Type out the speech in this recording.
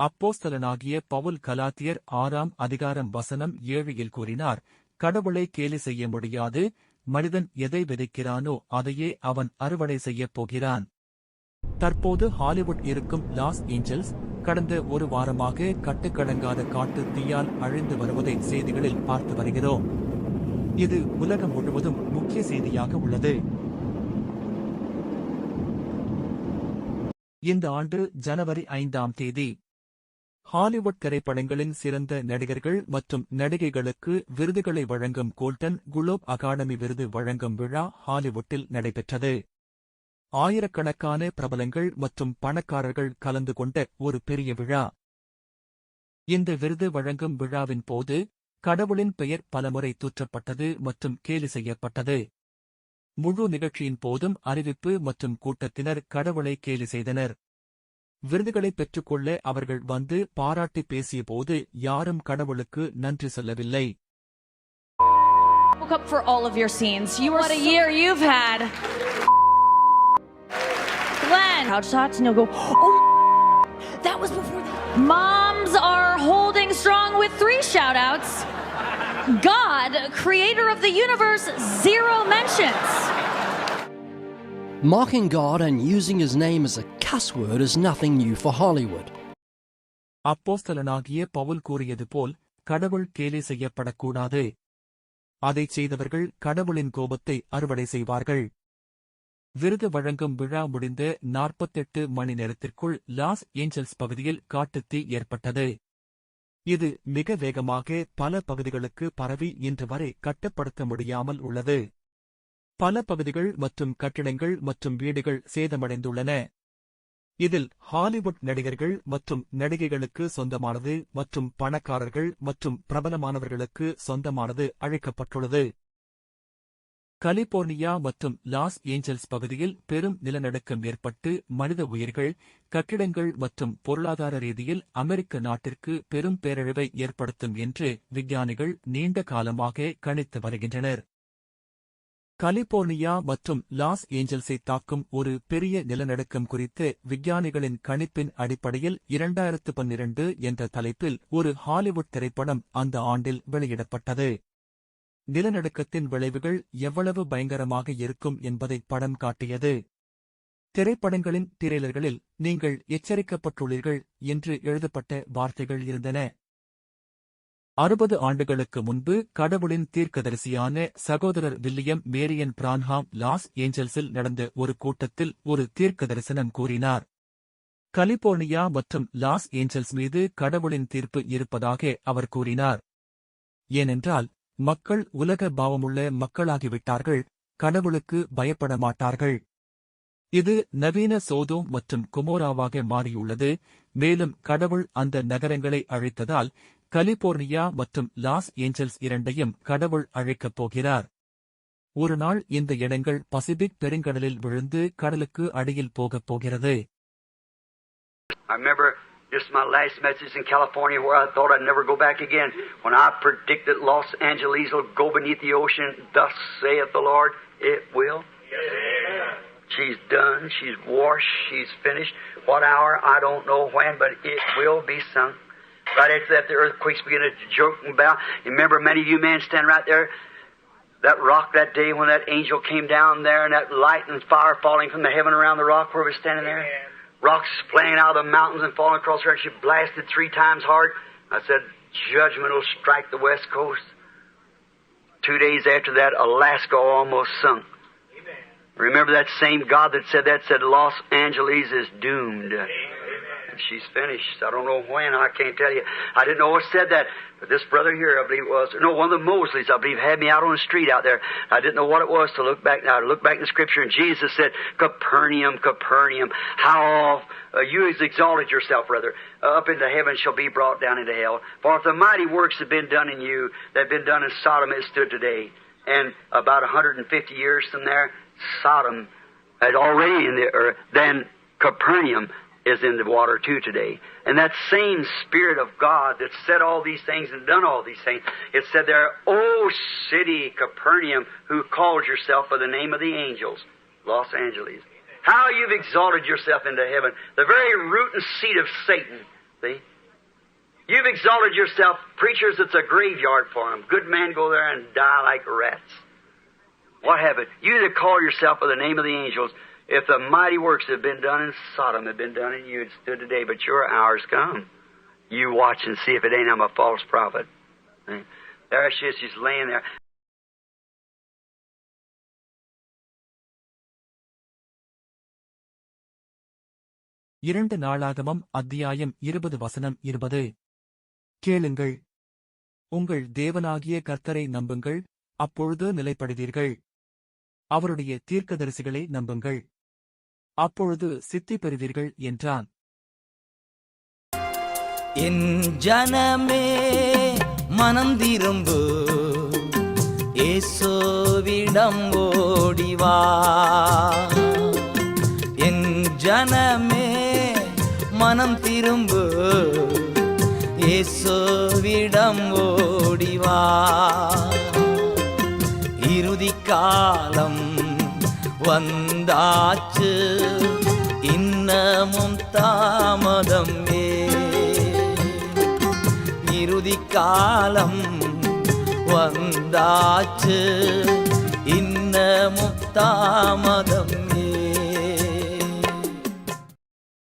அப்போஸ்தலனாகிய பவுல் கலாத்தியர் ஆறாம் அதிகாரம் வசனம் ஏழையில் கூறினார் கடவுளை கேலி செய்ய முடியாது மனிதன் எதை விதைக்கிறானோ அதையே அவன் அறுவடை செய்யப் போகிறான். தற்போது ஹாலிவுட் இருக்கும் லாஸ் ஏஞ்சல்ஸ் கடந்த ஒரு வாரமாக கட்டுக்கடங்காத காட்டு தீயால் அழிந்து வருவதை செய்திகளில் பார்த்து வருகிறோம். இது உலகம் முழுவதும் முக்கிய செய்தியாக உள்ளது. இந்த ஆண்டு ஜனவரி ஐந்தாம் தேதி ஹாலிவுட் திரைப்படங்களின் சிறந்த நடிகர்கள் மற்றும் நடிகைகளுக்கு விருதுகளை வழங்கும் கோல்டன் குளோப் அகாடமி விருது வழங்கும் விழா ஹாலிவுட்டில் நடைபெற்றது. ஆயிரக்கணக்கான பிரபலங்கள் மற்றும் பணக்காரர்கள் கலந்து கொண்ட ஒரு பெரிய விழா. இந்த விருது வழங்கும் விழாவின் போது கடவுளின் பெயர் பலமுறை தூற்றப்பட்டது மற்றும் கேலி செய்யப்பட்டது. முழு நிகழ்ச்சியின் போதும் அறிவிப்பு மற்றும் கூட்டத்தினர் கடவுளை கேலி செய்தனர். விருதுகளை பெற்றுக்கொள்ள அவர்கள் வந்து பாராட்டி பேசியபோது யாரும் கடவுளுக்கு நன்றி சொல்லவில்லை woke up for all of your scenes. You what a year you've had. Glenn. Couch thoughts and you'll go, oh, that was before the. Moms are holding strong with three shout outs. God, creator of the universe, zero mentions. Mocking God and using his name as a cuss word is nothing new for Hollywood. அப்போஸ்தலனாகிய பவுல் கூறியது போல் கடவுள் கேலி செய்யப்படக்கூடாது. அதைச் செய்தவர்கள் கடவுளின் கோபத்தை அறுவடை செய்வார்கள். விருது வழங்கும் விழா முடிந்த நாற்பத்தெட்டு மணி நேரத்திற்குள் லாஸ் ஏஞ்சல்ஸ் பகுதியில் காட்டுத்தீ ஏற்பட்டது. இது மிக வேகமாக பல பகுதிகளுக்கு பரவி இன்று வரை கட்டுப்படுத்த முடியாமல் உள்ளது. பல பகுதிகள் மற்றும் கட்டிடங்கள் மற்றும் வீடுகள் சேதமடைந்துள்ளன. இதில் ஹாலிவுட் நடிகர்கள் மற்றும் நடிகைகளுக்கு சொந்தமானது மற்றும் பணக்காரர்கள் மற்றும் பிரபலமானவர்களுக்கு சொந்தமானது அழைக்கப்பட்டுள்ளது. கலிபோர்னியா மற்றும் லாஸ் ஏஞ்சல்ஸ் பகுதியில் பெரும் நிலநடுக்கம் ஏற்பட்டு மனித உயிர்கள் கட்டிடங்கள் மற்றும் பொருளாதார ரீதியில் அமெரிக்க நாட்டிற்கு பெரும் பேரழிவை ஏற்படுத்தும் என்று விஞ்ஞானிகள் நீண்ட காலமாக கணித்து வருகின்றனர். கலிபோர்னியா மற்றும் லாஸ் ஏஞ்சல்ஸை தாக்கும் ஒரு பெரிய நிலநடுக்கம் குறித்து விஞ்ஞானிகளின் கணிப்பின் அடிப்படையில் இரண்டாயிரத்து பன்னிரண்டு என்ற தலைப்பில் ஒரு ஹாலிவுட் திரைப்படம் அந்த ஆண்டில் வெளியிடப்பட்டது. நிலநடுக்கத்தின் விளைவுகள் எவ்வளவு பயங்கரமாக இருக்கும் என்பதை படம் காட்டியது. திரைப்படங்களின் திரைலர்களில் நீங்கள் எச்சரிக்கப்பட்டுள்ளீர்கள் என்று எழுதப்பட்ட வார்த்தைகள் இருந்தன. அறுபது ஆண்டுகளுக்கு முன்பு கடவுளின் தீர்க்கதரிசியான சகோதரர் வில்லியம் மேரியன் பிரான்ஹாம் லாஸ் ஏஞ்சல்ஸில் நடந்த ஒரு கூட்டத்தில் ஒரு தீர்க்க தரிசனம் கூறினார். கலிபோர்னியா மற்றும் லாஸ் ஏஞ்சல்ஸ் மீது கடவுளின் தீர்ப்பு இருப்பதாக அவர் கூறினார். ஏனென்றால் மக்கள் உலக பாவமுள்ள மக்களாகிவிட்டார்கள் கடவுளுக்கு பயப்பட மாட்டார்கள். இது நவீன சோதோம் மற்றும் குமோராவாக மாறியுள்ளது மேலும் கடவுள் அந்த நகரங்களை அழைத்ததால் கலிபோர்னியா மற்றும் லாஸ் ஏஞ்சல்ஸ் இரண்டையும் கடவுள் அழைக்கப் போகிறார் ஒருநாள் இந்த இடங்கள் பசிபிக் பெருங்கடலில் விழுந்து கடலுக்கு அடியில் போகப் போகிறது I remember just my last message in California where I thought I'd never go back again. When I predicted Los Angeles will go beneath the ocean, thus saith the Lord, it will. Yeah. She's done, she's washed, she's finished. What hour, I don't know when, but it will be sunk. Right after that, the earthquakes begin to joke about. You remember many of you men standing right there, that rock that day when that angel came down there and that light and fire falling from the heaven around the rock where we were standing there? Rocks flying out of the mountains and falling across her, and she blasted three times hard. I said, judgment will strike the west coast. Two days after that, Alaska almost sunk. Remember that same God that said that said Los Angeles is doomed. And she's finished. I don't know when. I can't tell you. I didn't know what said that. But this brother here, I believe it was, no, one of the Mosleys, I believe, had me out on the street out there. I didn't know what it was to look back now. To look back in the scripture, and Jesus said, Capernaum, Capernaum, how uh, you has exalted yourself, rather, uh, up into heaven shall be brought down into hell. For if the mighty works have been done in you, that have been done in Sodom, it stood today. And about 150 years from there, Sodom had already in the earth, then Capernaum is in the water too today. And that same Spirit of God that said all these things and done all these things, it said there, O city, Capernaum, who calls yourself by the name of the angels, Los Angeles. How you've exalted yourself into heaven, the very root and seat of Satan. See? You've exalted yourself. Preachers, it's a graveyard for them. Good men go there and die like rats. What have happened? You that call yourself by the name of the angels, if the mighty works that have been done in Sodom had been done in you, it stood today, but your hour's come. You watch and see if it ain't I'm a false prophet. There she is, she's laying there. இரண்டு நாளாகமம் அத்தியாயம் இருபது வசனம் இருபது கேளுங்கள் உங்கள் தேவனாகிய கர்த்தரை நம்புங்கள் அப்பொழுது நிலைப்படுவீர்கள் அவருடைய தீர்க்கதரிசிகளை நம்புங்கள் அப்பொழுது சித்தி பெறுவீர்கள் என்றான். என் ஜனமே மனம் திரும்பு. ஏசோவிடம் ஓடிவா என் ஜனமே மனம் திரும்பு. ஏசோவிடம் ஓடிவா இறுதி காலம் வந்தாச்சு. இன்னமும் தாமதம் இறுதி காலம் வந்தாச்சு. இன்னமும் தாமதம்